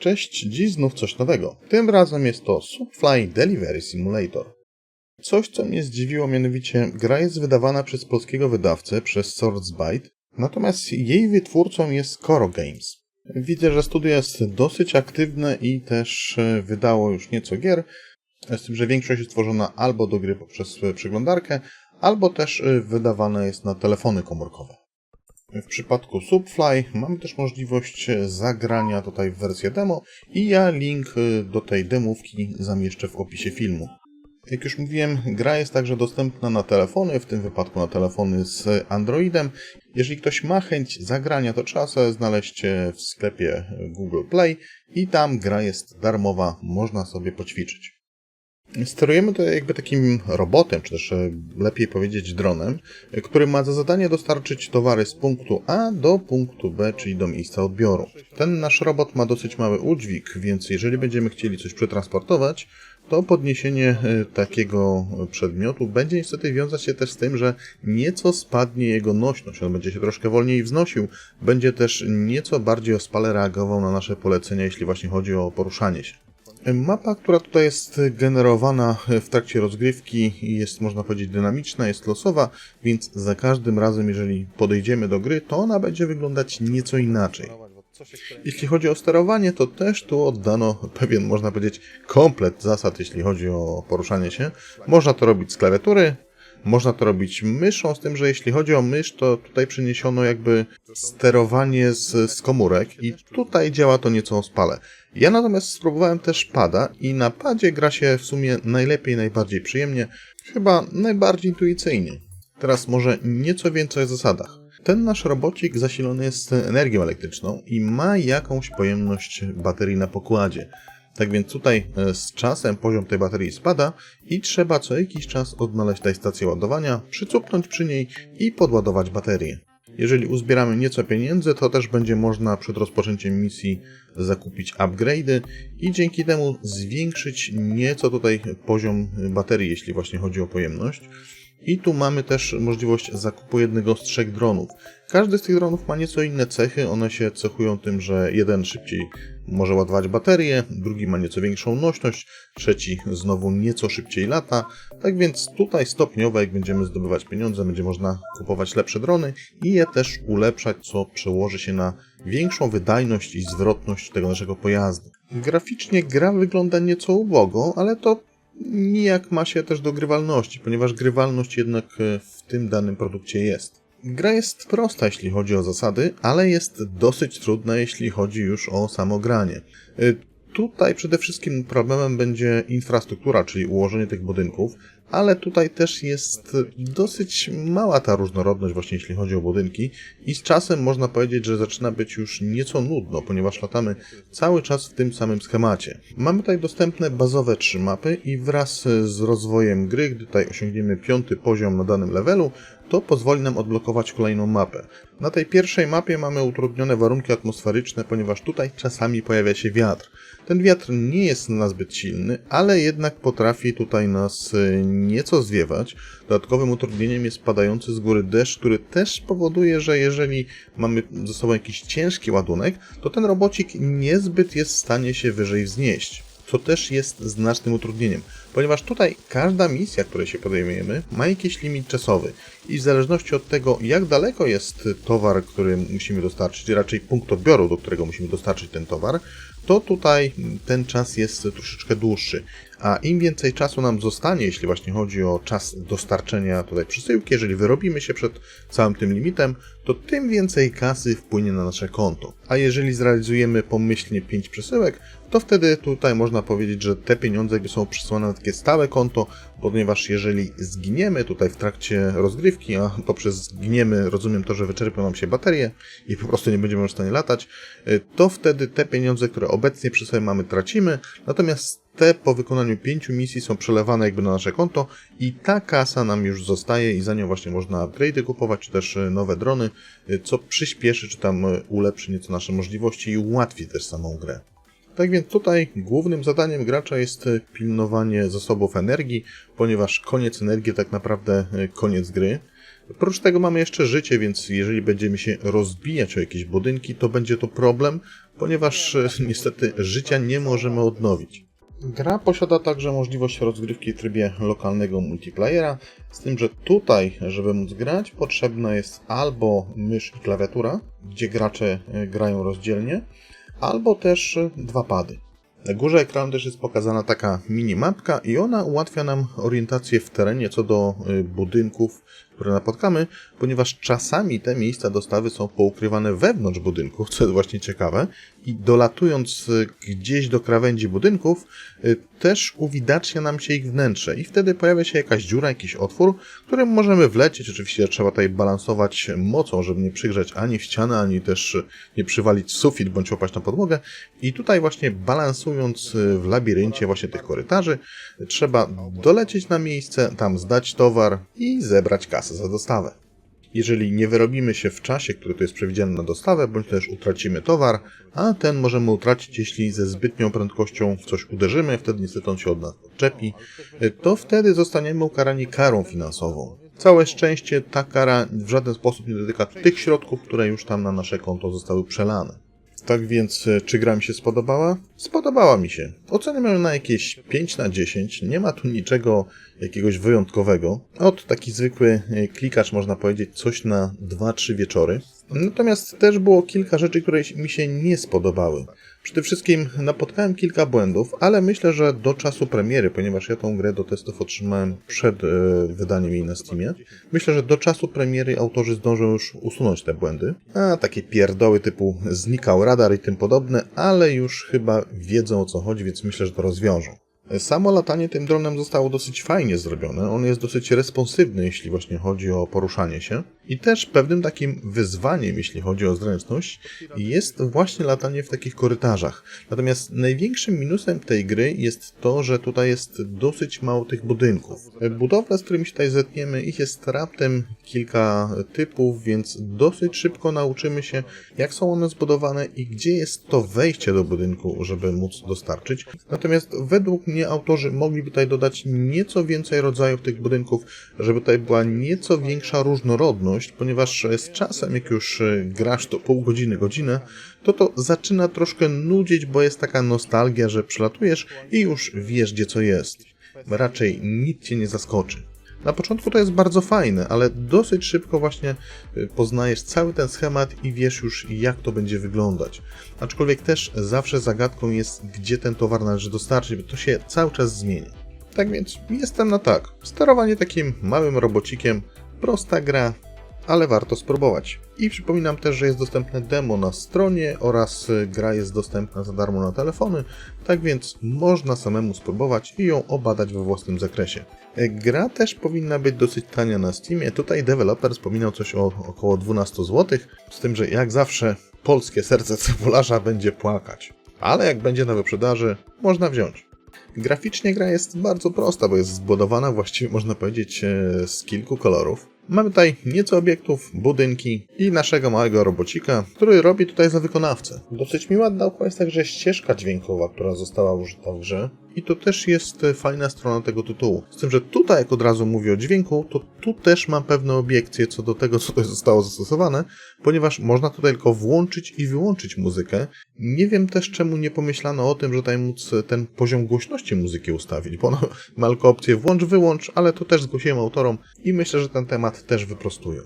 Cześć, dziś znów coś nowego. Tym razem jest to Subfly Delivery Simulator. Coś, co mnie zdziwiło, mianowicie gra jest wydawana przez polskiego wydawcę, przez Swordsbite, natomiast jej wytwórcą jest Coro Games. Widzę, że studio jest dosyć aktywne i też e, wydało już nieco gier, z tym, że większość jest tworzona albo do gry poprzez e, przeglądarkę, albo też e, wydawana jest na telefony komórkowe. W przypadku Subfly mamy też możliwość zagrania tutaj w wersję demo i ja link do tej demówki zamieszczę w opisie filmu. Jak już mówiłem, gra jest także dostępna na telefony, w tym wypadku na telefony z Androidem. Jeżeli ktoś ma chęć zagrania, to trzeba sobie znaleźć w sklepie Google Play i tam gra jest darmowa, można sobie poćwiczyć. Sterujemy to jakby takim robotem, czy też e, lepiej powiedzieć dronem, który ma za zadanie dostarczyć towary z punktu A do punktu B, czyli do miejsca odbioru. Ten nasz robot ma dosyć mały udźwig, więc jeżeli będziemy chcieli coś przetransportować, to podniesienie e, takiego przedmiotu będzie niestety wiązać się też z tym, że nieco spadnie jego nośność, on będzie się troszkę wolniej wznosił, będzie też nieco bardziej ospale reagował na nasze polecenia, jeśli właśnie chodzi o poruszanie się. Mapa, która tutaj jest generowana w trakcie rozgrywki jest, można powiedzieć, dynamiczna, jest losowa, więc za każdym razem, jeżeli podejdziemy do gry, to ona będzie wyglądać nieco inaczej. Jeśli chodzi o sterowanie, to też tu oddano pewien, można powiedzieć, komplet zasad, jeśli chodzi o poruszanie się. Można to robić z klawiatury, można to robić myszą, z tym, że jeśli chodzi o mysz, to tutaj przyniesiono jakby sterowanie z, z komórek i tutaj działa to nieco ospale. Ja natomiast spróbowałem też pada i na padzie gra się w sumie najlepiej, najbardziej przyjemnie, chyba najbardziej intuicyjnie. Teraz może nieco więcej o zasadach. Ten nasz robocik zasilony jest energią elektryczną i ma jakąś pojemność baterii na pokładzie. Tak więc tutaj e, z czasem poziom tej baterii spada i trzeba co jakiś czas odnaleźć tej stację ładowania, przycupnąć przy niej i podładować baterię. Jeżeli uzbieramy nieco pieniędzy, to też będzie można przed rozpoczęciem misji zakupić upgrade'y i dzięki temu zwiększyć nieco tutaj poziom baterii, jeśli właśnie chodzi o pojemność. I tu mamy też możliwość zakupu jednego z trzech dronów. Każdy z tych dronów ma nieco inne cechy. One się cechują tym, że jeden szybciej może ładować baterię, drugi ma nieco większą nośność, trzeci znowu nieco szybciej lata. Tak więc tutaj stopniowo, jak będziemy zdobywać pieniądze, będzie można kupować lepsze drony i je też ulepszać, co przełoży się na większą wydajność i zwrotność tego naszego pojazdu. Graficznie gra wygląda nieco ubogo, ale to nijak ma się też do grywalności, ponieważ grywalność jednak e, w tym danym produkcie jest. Gra jest prosta, jeśli chodzi o zasady, ale jest dosyć trudna, jeśli chodzi już o samo granie. E, tutaj przede wszystkim problemem będzie infrastruktura, czyli ułożenie tych budynków, ale tutaj też jest dosyć mała ta różnorodność właśnie jeśli chodzi o budynki i z czasem można powiedzieć, że zaczyna być już nieco nudno, ponieważ latamy cały czas w tym samym schemacie. Mamy tutaj dostępne bazowe trzy mapy i wraz z rozwojem gry, gdy tutaj osiągniemy piąty poziom na danym levelu, to pozwoli nam odblokować kolejną mapę. Na tej pierwszej mapie mamy utrudnione warunki atmosferyczne, ponieważ tutaj czasami pojawia się wiatr. Ten wiatr nie jest nazbyt silny, ale jednak potrafi tutaj nas e, nieco zwiewać. Dodatkowym utrudnieniem jest padający z góry deszcz, który też powoduje, że jeżeli mamy ze sobą jakiś ciężki ładunek, to ten robocik niezbyt jest w stanie się wyżej wznieść co też jest znacznym utrudnieniem, ponieważ tutaj każda misja, której się podejmujemy, ma jakiś limit czasowy i w zależności od tego, jak daleko jest towar, który musimy dostarczyć, raczej punkt odbioru, do którego musimy dostarczyć ten towar, to tutaj ten czas jest troszeczkę dłuższy. A im więcej czasu nam zostanie, jeśli właśnie chodzi o czas dostarczenia tutaj przesyłki, jeżeli wyrobimy się przed całym tym limitem, to tym więcej kasy wpłynie na nasze konto. A jeżeli zrealizujemy pomyślnie 5 przesyłek, to wtedy tutaj można powiedzieć, że te pieniądze są przesłane na takie stałe konto, ponieważ jeżeli zginiemy tutaj w trakcie rozgrywki, a poprzez zginiemy rozumiem to, że wyczerpią nam się baterie i po prostu nie będziemy w stanie latać, y, to wtedy te pieniądze, które obecnie przy sobie mamy, tracimy, natomiast te po wykonaniu pięciu misji są przelewane jakby na nasze konto i ta kasa nam już zostaje i za nią właśnie można upgrade'y kupować, czy też y, nowe drony, y, co przyspieszy, czy tam ulepszy nieco nasze możliwości i ułatwi też samą grę. Tak więc tutaj głównym zadaniem gracza jest pilnowanie zasobów energii, ponieważ koniec energii tak naprawdę e, koniec gry. Oprócz tego mamy jeszcze życie, więc jeżeli będziemy się rozbijać o jakieś budynki, to będzie to problem, ponieważ e, niestety życia nie możemy odnowić. Gra posiada także możliwość rozgrywki w trybie lokalnego multiplayera, z tym, że tutaj, żeby móc grać, potrzebna jest albo mysz i klawiatura, gdzie gracze e, grają rozdzielnie, albo też dwa pady. Na górze ekranu też jest pokazana taka minimapka i ona ułatwia nam orientację w terenie co do y, budynków, które napotkamy, ponieważ czasami te miejsca dostawy są poukrywane wewnątrz budynków, co jest właśnie ciekawe, i dolatując y, gdzieś do krawędzi budynków, y, też uwidacznia nam się ich wnętrze i wtedy pojawia się jakaś dziura, jakiś otwór, którym możemy wlecieć. Oczywiście trzeba tutaj balansować mocą, żeby nie przygrzać ani w ścianę, ani też nie przywalić sufit bądź opaść na podłogę. I tutaj właśnie balansując w labiryncie właśnie tych korytarzy, trzeba dolecieć na miejsce, tam zdać towar i zebrać kasę za dostawę. Jeżeli nie wyrobimy się w czasie, który tu jest przewidziany na dostawę, bądź też utracimy towar, a ten możemy utracić, jeśli ze zbytnią prędkością w coś uderzymy, wtedy niestety on się od nas odczepi, to wtedy zostaniemy ukarani karą finansową. Całe szczęście ta kara w żaden sposób nie dotyka tych środków, które już tam na nasze konto zostały przelane. Tak więc, e, czy gra mi się spodobała? Spodobała mi się. Ocenę ją na jakieś 5 na 10. Nie ma tu niczego jakiegoś wyjątkowego. Od taki zwykły e, klikacz, można powiedzieć, coś na 2-3 wieczory. Natomiast też było kilka rzeczy, które mi się nie spodobały. Przede wszystkim napotkałem kilka błędów, ale myślę, że do czasu premiery, ponieważ ja tą grę do testów otrzymałem przed e, wydaniem jej na Steamie, myślę, że do czasu premiery autorzy zdążą już usunąć te błędy. A takie pierdoły typu znikał radar i tym podobne, ale już chyba wiedzą o co chodzi, więc myślę, że to rozwiążą. Samo latanie tym dronem zostało dosyć fajnie zrobione. On jest dosyć responsywny, jeśli właśnie chodzi o poruszanie się. I też pewnym takim wyzwaniem, jeśli chodzi o zręczność, jest właśnie latanie w takich korytarzach. Natomiast największym minusem tej gry jest to, że tutaj jest dosyć mało tych budynków. Budowle, z którymi się tutaj zetniemy, ich jest raptem kilka typów, więc dosyć szybko nauczymy się, jak są one zbudowane i gdzie jest to wejście do budynku, żeby móc dostarczyć. Natomiast według mnie autorzy mogliby tutaj dodać nieco więcej rodzajów tych budynków, żeby tutaj była nieco większa różnorodność, ponieważ z czasem, jak już e, grasz to pół godziny, godzinę, to to zaczyna troszkę nudzić, bo jest taka nostalgia, że przelatujesz i już wiesz, gdzie co jest. Raczej nic cię nie zaskoczy. Na początku to jest bardzo fajne, ale dosyć szybko właśnie y, poznajesz cały ten schemat i wiesz już jak to będzie wyglądać. Aczkolwiek też zawsze zagadką jest, gdzie ten towar należy dostarczyć, bo to się cały czas zmienia. Tak więc jestem na tak. Sterowanie takim małym robocikiem, prosta gra, ale warto spróbować. I przypominam też, że jest dostępne demo na stronie oraz y, gra jest dostępna za darmo na telefony, tak więc można samemu spróbować i ją obadać we własnym zakresie. Gra też powinna być dosyć tania na Steamie. Tutaj deweloper wspominał coś o około 12 zł, z tym, że jak zawsze polskie serce cebularza będzie płakać. Ale jak będzie na wyprzedaży, można wziąć. Graficznie gra jest bardzo prosta, bo jest zbudowana właściwie można powiedzieć e, z kilku kolorów. Mamy tutaj nieco obiektów, budynki i naszego małego robocika, który robi tutaj za wykonawcę. Dosyć mi ładna jest także ścieżka dźwiękowa, która została użyta w grze. I to też jest e, fajna strona tego tytułu. Z tym, że tutaj, jak od razu mówię o dźwięku, to tu też mam pewne obiekcje co do tego, co tutaj zostało zastosowane, ponieważ można tutaj tylko włączyć i wyłączyć muzykę. Nie wiem też, czemu nie pomyślano o tym, że tutaj móc ten poziom głośności muzyki ustawić, bo ono ma tylko opcję włącz, wyłącz, ale to też zgłosiłem autorom i myślę, że ten temat też wyprostują.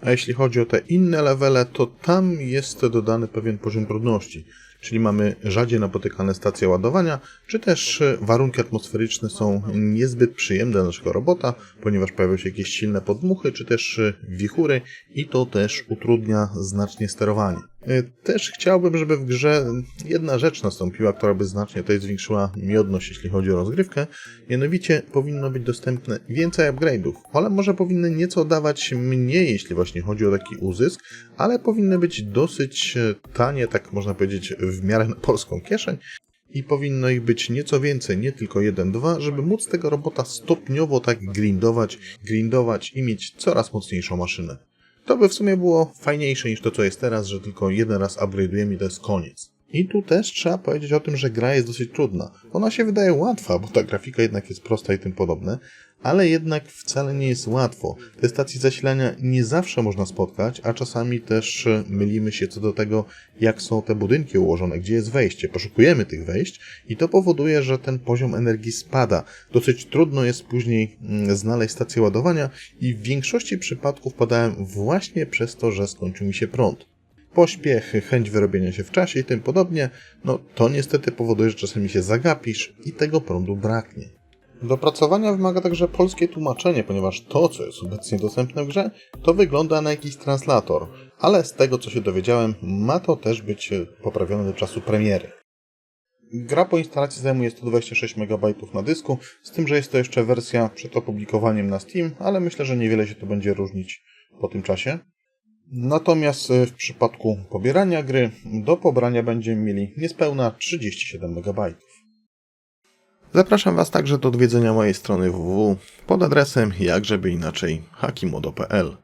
A jeśli chodzi o te inne levele, to tam jest dodany pewien poziom trudności czyli mamy rzadziej napotykane stacje ładowania, czy też e, warunki atmosferyczne są niezbyt przyjemne dla naszego robota, ponieważ pojawiają się jakieś silne podmuchy, czy też e, wichury i to też utrudnia znacznie sterowanie. E, też chciałbym, żeby w grze jedna rzecz nastąpiła, która by znacznie tutaj zwiększyła miodność, jeśli chodzi o rozgrywkę. Mianowicie powinno być dostępne więcej upgrade'ów, ale może powinny nieco dawać mniej, jeśli właśnie chodzi o taki uzysk, ale powinny być dosyć tanie, tak można powiedzieć, w miarę na polską kieszeń i powinno ich być nieco więcej, nie tylko jeden, dwa, żeby móc tego robota stopniowo tak grindować, grindować i mieć coraz mocniejszą maszynę. To by w sumie było fajniejsze niż to, co jest teraz, że tylko jeden raz upgrade'ujemy i to jest koniec. I tu też trzeba powiedzieć o tym, że gra jest dosyć trudna. Ona się wydaje łatwa, bo ta grafika jednak jest prosta i tym podobne, ale jednak wcale nie jest łatwo. Te stacje zasilania nie zawsze można spotkać, a czasami też e, mylimy się co do tego, jak są te budynki ułożone, gdzie jest wejście. Poszukujemy tych wejść i to powoduje, że ten poziom energii spada. Dosyć trudno jest później mm, znaleźć stację ładowania i w większości przypadków padałem właśnie przez to, że skończył mi się prąd pośpiech, chęć wyrobienia się w czasie i tym podobnie, no to niestety powoduje, że czasami się zagapisz i tego prądu braknie. Dopracowania wymaga także polskie tłumaczenie, ponieważ to, co jest obecnie dostępne w grze, to wygląda na jakiś translator, ale z tego, co się dowiedziałem, ma to też być poprawione do czasu premiery. Gra po instalacji zajmuje 126 MB na dysku, z tym, że jest to jeszcze wersja przed opublikowaniem na Steam, ale myślę, że niewiele się to będzie różnić po tym czasie. Natomiast e, w przypadku pobierania gry do pobrania będziemy mieli niespełna 37 MB. Zapraszam Was także do odwiedzenia mojej strony www pod adresem jakżeby inaczej hakimodo.pl.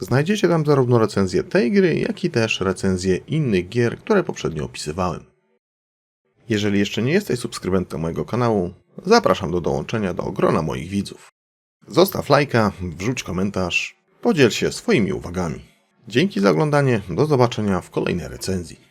Znajdziecie tam zarówno recenzję tej gry, jak i też recenzję innych gier, które poprzednio opisywałem. Jeżeli jeszcze nie jesteś subskrybentem mojego kanału, zapraszam do dołączenia do grona moich widzów. Zostaw lajka, wrzuć komentarz, podziel się swoimi uwagami. Dzięki za oglądanie, do zobaczenia w kolejnej recenzji.